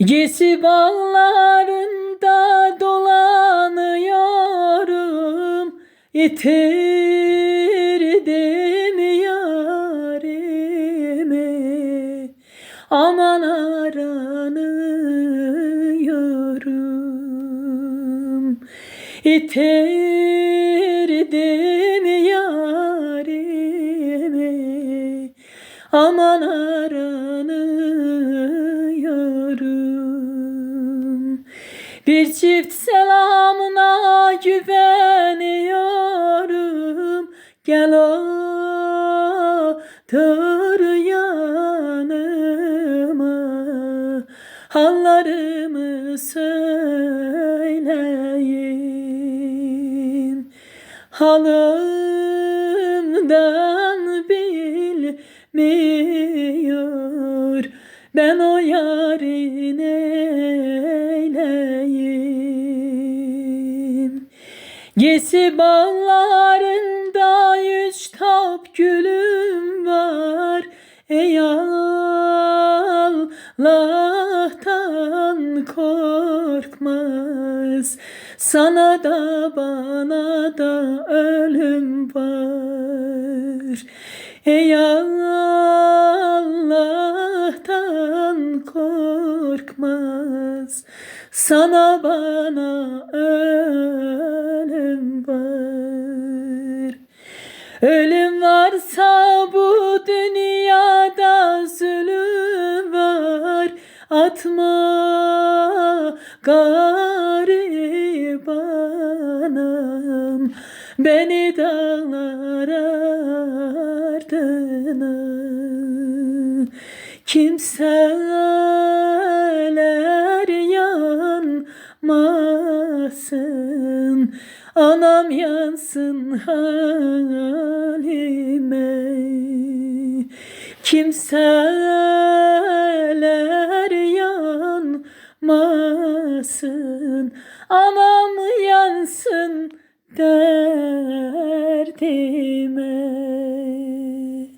Gezi bağlarında dolanıyorum. Yitirdim yarimi Aman aranıyorum. Yitirdim yarimi Aman aranıyorum Bir çift selamına güveniyorum. Gel otur yanıma. Hallarımı söyleyeyim Halımdan bilmiyor Ben o yarın eyleyim. Gezi bağlarında yüz top gülüm var. Ey Allah'tan korkmaz. Sana da bana da ölüm var. Ey Allah'tan korkmaz Sana bana ölüm var. Ölüm varsa bu dünyada zulüm var. Atma garibanım. Beni dağlar ardına. Kimseler yanmasın Anam yansın halime. Kimseler yanmasın. Anam yansın derdime